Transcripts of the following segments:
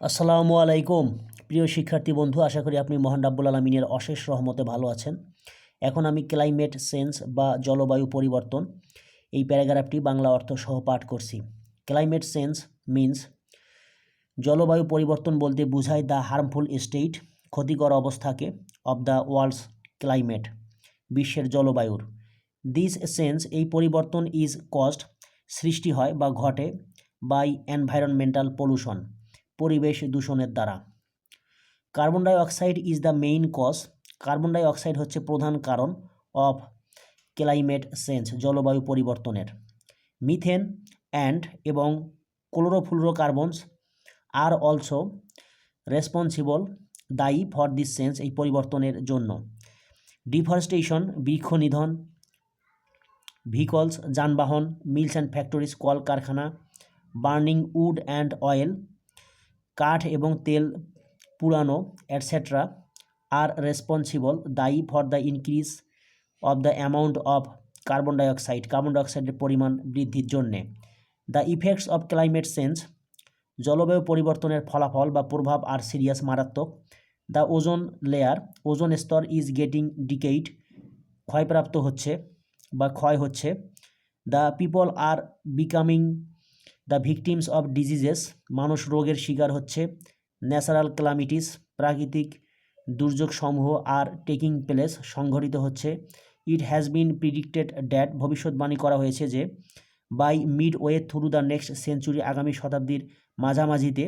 আসসালামু আলাইকুম। প্রিয় শিক্ষার্থী বন্ধু, আশা করি আপনি মহান রাব্বুল আলমিনের অশেষ রহমতে ভালো আছেন। এখন আমি ক্লাইমেট সেন্স বা জলবায়ু পরিবর্তন এই প্যারাগ্রাফটি বাংলা অর্থ সহ পাঠ করছি। ক্লাইমেট সেন্স মিন্স জলবায়ু পরিবর্তন বলতে বোঝায় দ্য হার্মফুল স্টেট ক্ষতিকর অবস্থাকে অব দ্য ওয়ার্ল্ডস ক্লাইমেট বিশ্বের জলবায়ুর। দিস সেন্স এই পরিবর্তন ইজ কস্ট সৃষ্টি হয় বা ঘটে বাই এনভায়রনমেন্টাল পলিউশন পরিবেশ দূষণের দ্বারা। Carbon dioxide is the main cause carbon dioxide হচ্ছে প্রধান কারণ অফ ক্লাইমেট চেঞ্জ জলবায়ু পরিবর্তনের। মিথেন অ্যান্ড এবং ক্লোরোফ্লুরোকার্বনস আর অলসো রেসপন্সিবল দায়ী ফর দিস চেঞ্জ এই পরিবর্তনের জন্য। ডিফরেস্টেশন বৃক্ষ নিধন ভিকলস যানবাহন মিলস অ্যান্ড ফ্যাক্টরিজ কলকারখানা বার্নিং উড অ্যান্ড অয়েল কাঠ এবং তেল পুরানো অ্যাটসেট্রা আর রেসপন্সিবল দায়ী for the increase of the amount of carbon dioxide carbon ডাইঅক্সাইডের পরিমাণ বৃদ্ধির জন্যে। The effects of climate change জলবায়ু পরিবর্তনের ফলাফল বা প্রভাব আর সিরিয়াস মারাত্মক। দ্য ওজোন লেয়ার ওজোন স্তর ইজ গেটিং ডিকেইড ক্ষয়প্রাপ্ত হচ্ছে বা ক্ষয় হচ্ছে। The people are becoming the victims of diseases, মানুষ রোগের শিকার হচ্ছে, ন্যাচারাল ক্লামিটিস প্রাকৃতিক দুর্যোগ সমূহ আর টেকিং প্লেস সংঘটিত হচ্ছে। ইট হ্যাজ বিন প্রিডিক্টেড ড্যাট ভবিষ্যৎবাণী করা হয়েছে যে, by midway through the next century আগামী শতাব্দীর মাঝামাঝিতে,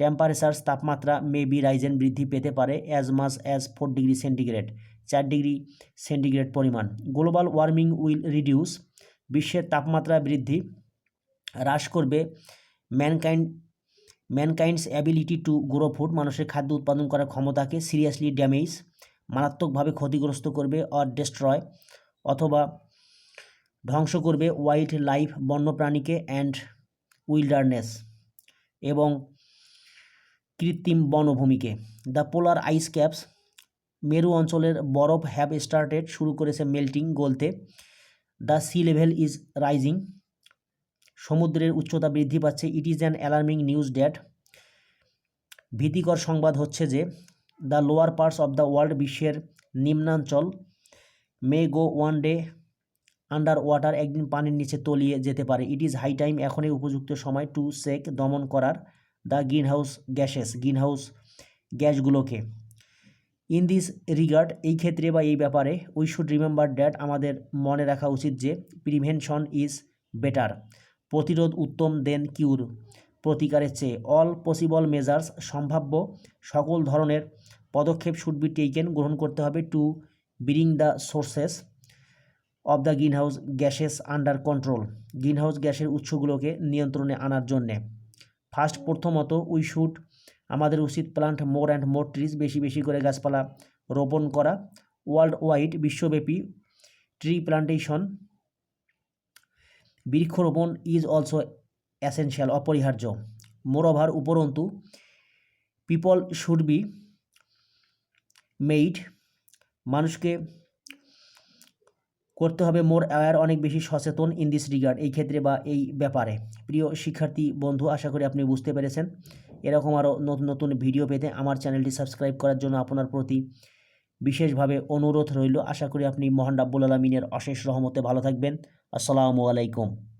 টেম্পারেচার্স তাপমাত্রা মে বি রাইজেন বৃদ্ধি পেতে পারে as much as four degree centigrade, চার ডিগ্রি সেন্টিগ্রেড পরিমাণ। গ্লোবাল ওয়ার্মিং উইল রিডিউস, বিশ্বের তাপমাত্রা বৃদ্ধি হ্রাস করবে। Mankind, mankind's ability to grow food, মানুষের খাদ্য উৎপাদন করার ক্ষমতাকে সিরিয়াসলি ড্যামেজ, মারাত্মকভাবে ক্ষতিগ্রস্ত করবে অর ডেস্ট্রয় অথবা ধ্বংস করবে ওয়াইল্ড লাইফ বন্যপ্রাণীকে অ্যান্ড উইল্ডারনেস এবং কৃত্রিম বনভূমিকে। দ্য পোলার আইস ক্যাপস মেরু অঞ্চলের বরফ হ্যাভ স্টার্টেড শুরু করেছে মেল্টিং গলতে। The sea level is rising সমুদ্রের উচ্চতা বৃদ্ধি পাচ্ছে। It is an alarming news that ভীতিকর সংবাদ হচ্ছে যে the lower parts of the world বিশ্বের নিম্নাঞ্চল may go one day under water একদিন পানির নিচে তলিয়ে যেতে পারে। ইট ইজ হাই টাইম এখনই উপযুক্ত সময় টু সেক দমন করার the green house gases green house গ্যাসগুলোকে। ইন দিস রিগার্ড এই ক্ষেত্রে বা এই ব্যাপারে উই শুড রিমেম্বার ড্যাট আমাদের মনে রাখা উচিত যে প্রিভেনশন ইজ বেটার প্রতিরোধ উত্তম দেন কিউর। প্রতিকারের চেয়ে অল পসিবল মেজার্স সম্ভাব্য সকল ধরনের পদক্ষেপ শুড বি টেকেন গ্রহণ করতে হবে to bring the sources of the greenhouse gases under control. Greenhouse গ্যাসের উৎসগুলোকে নিয়ন্ত্রণে আনার জন্যে। ফার্স্ট, প্রথমত, উই শুড আমাদের উচিত plant more and more trees, বেশি বেশি করে গাছপালা রোপণ করা। ওয়ার্ল্ড ওয়াইড বিশ্বব্যাপী ট্রি প্লান্টেশন বৃক্ষরোপণ ইজ অলসো অ্যাসেনশিয়াল অপরিহার্য। মোরওভার উপরন্তু পিপল শুড বি মেইড মানুষকে করতে হবে মোর অ্যাওয়ার অনেক বেশি সচেতন ইন দিস রিগার্ড এই ক্ষেত্রে বা এই ব্যাপারে। প্রিয় শিক্ষার্থী, বন্ধু, আশা করি আপনি বুঝতে পেরেছেন। এরকম আরও নতুন নতুন ভিডিও পেতে আমার চ্যানেলটি সাবস্ক্রাইব করার জন্য আপনার প্রতি বিশেষভাবে অনুরোধ রইল। আশা করি আপনি মহান রাব্বুল আলমিনের অশেষ রহমতে ভালো থাকবেন। আসসালামু আলাইকুম।